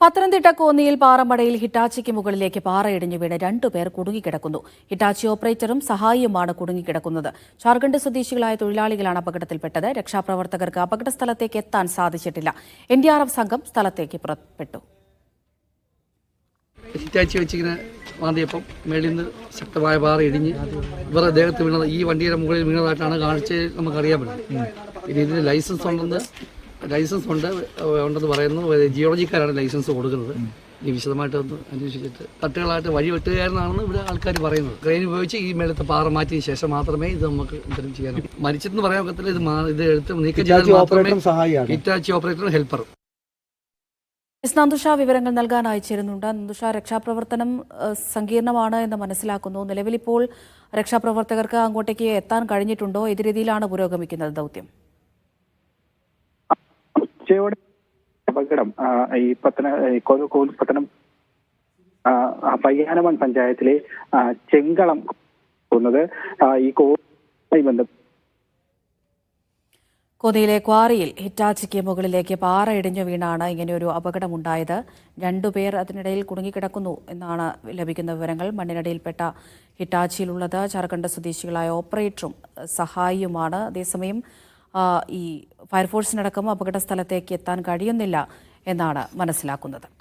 പത്തനംതിട്ട കോന്നിയിൽ പാറമടയിൽ ഹിറ്റാച്ചിക്ക് മുകളിലേക്ക് പാറയിടിഞ്ഞു വീണ് രണ്ടുപേർ കുടുങ്ങിക്കിടക്കുന്നു. ഹിറ്റാച്ചി ഓപ്പറേറ്ററും സഹായിയുമാണ് കുടുങ്ങിക്കിടക്കുന്നത്. ജാർഖണ്ഡ് സ്വദേശികളായ തൊഴിലാളികളാണ് അപകടത്തിൽപ്പെട്ടത്. രക്ഷാപ്രവർത്തകർക്ക് അപകട സ്ഥലത്തേക്ക് എത്താൻ സാധിച്ചിട്ടില്ല. എൻ ഡി ആർ എഫ് സംഘം സ്ഥലത്തേക്ക് പുറപ്പെട്ടു. ഹിറ്റാച്ചി വെച്ചിങ്ങനെ മാന്തിയപ്പം മേളിൽ നിന്ന് ശക്തമായ പാറ ഇടിഞ്ഞ് ഇവരുടെ ദേഹത്ത് വീണത് ഈ വണ്ടിയുടെ മുകളിൽ വീണതായിട്ടാണ് കാണിച്ച് നമുക്കറിയാൻ പറ്റും പിന്നെ ഇതിന് ലൈസൻസ് ഉണ്ടെന്ന് ലൈസൻസ് ഉണ്ട് ഉണ്ടെന്ന് പറയുന്നു. ജിയോളജിക്കാരാണ് ലൈസൻസ് കൊടുക്കുന്നത്. ഇനി വിശദമായിട്ട് ഒന്ന് അന്വേഷിച്ചിട്ട് തട്ടുകളായിട്ട് വഴി വെട്ടുകയായിരുന്നാണെന്ന് ഇവിടെ ആൾക്കാർ പറയുന്നത്. ക്രെയിൻ ഉപയോഗിച്ച് ഈ മേളത്തെ പാറ മാറ്റിയ ശേഷം മാത്രമേ ഇത് നമുക്ക് എന്തെങ്കിലും ചെയ്യാൻ മരിച്ചെന്ന് പറയാൻ പറ്റത്തില്ല ഇത് ഇത് എടുത്ത് നീക്കം ചെയ്താൽ മാത്രമേ ഹിറ്റാച്ചി ഓപ്പറേറ്ററും ഹെൽപ്പറും. എസ് നന്ദുഷ വിവരങ്ങൾ നൽകാൻ അയച്ചിരുന്നുണ്ട് നന്ദുഷ രക്ഷാപ്രവർത്തനം സങ്കീർണമാണ് എന്ന് മനസ്സിലാക്കുന്നു. നിലവിലിപ്പോൾ രക്ഷാപ്രവർത്തകർക്ക് അങ്ങോട്ടേക്ക് എത്താൻ കഴിഞ്ഞിട്ടുണ്ടോ? ഏത് രീതിയിലാണ് പുരോഗമിക്കുന്നത് ദൗത്യം? ഉച്ചയോടെ അപകടം ഈ പത്തന കോഴിക്കോട് പത്തനം പയ്യാനമൺ പഞ്ചായത്തിലെ ചെങ്കളം പോകുന്നത് ഈ കോഴി ബന്ധപ്പെട്ട് കൊതിയിലെ ക്വാറിയിൽ ഹിറ്റാച്ചിക്ക് മുകളിലേക്ക് പാറ ഇടിഞ്ഞു വീണാണ് ഇങ്ങനെയൊരു അപകടമുണ്ടായത്. രണ്ടുപേർ അതിനിടയിൽ കുടുങ്ങിക്കിടക്കുന്നു എന്നാണ് ലഭിക്കുന്ന വിവരങ്ങൾ. മണ്ണിനടിയിൽപ്പെട്ട ഹിറ്റാച്ചിയിലുള്ളത് ജാർഖണ്ഡ് സ്വദേശികളായ ഓപ്പറേറ്ററും സഹായിയുമാണ്. അതേസമയം ഈ ഫയർഫോഴ്സിനടക്കം അപകട സ്ഥലത്തേക്ക് എത്താൻ കഴിയുന്നില്ല എന്നാണ് മനസ്സിലാക്കുന്നത്.